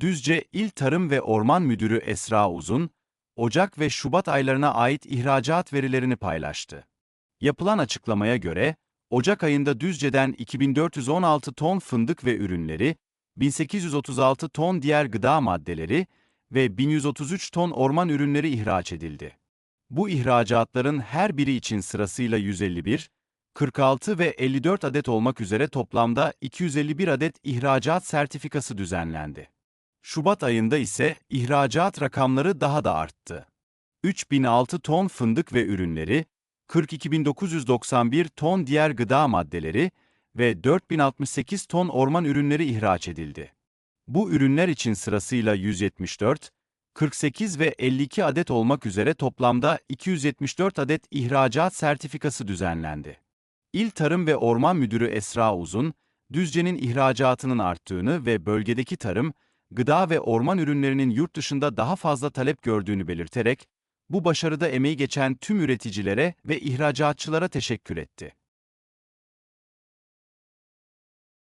Düzce İl Tarım ve Orman Müdürü Esra Uzun, Ocak ve Şubat aylarına ait ihracat verilerini paylaştı. Yapılan açıklamaya göre, Ocak ayında Düzce'den 2416 ton fındık ve ürünleri, 1836 ton diğer gıda maddeleri ve 1133 ton orman ürünleri ihraç edildi. Bu ihracatların her biri için sırasıyla 151, 46 ve 54 adet olmak üzere toplamda 251 adet ihracat sertifikası düzenlendi. Şubat ayında ise ihracat rakamları daha da arttı. 3006 ton fındık ve ürünleri, 42991 ton diğer gıda maddeleri ve 4068 ton orman ürünleri ihraç edildi. Bu ürünler için sırasıyla 174, 48 ve 52 adet olmak üzere toplamda 274 adet ihracat sertifikası düzenlendi. İl Tarım ve Orman Müdürü Esra Uzun, Düzce'nin ihracatının arttığını ve bölgedeki tarım, gıda ve orman ürünlerinin yurt dışında daha fazla talep gördüğünü belirterek, bu başarıda emeği geçen tüm üreticilere ve ihracatçılara teşekkür etti.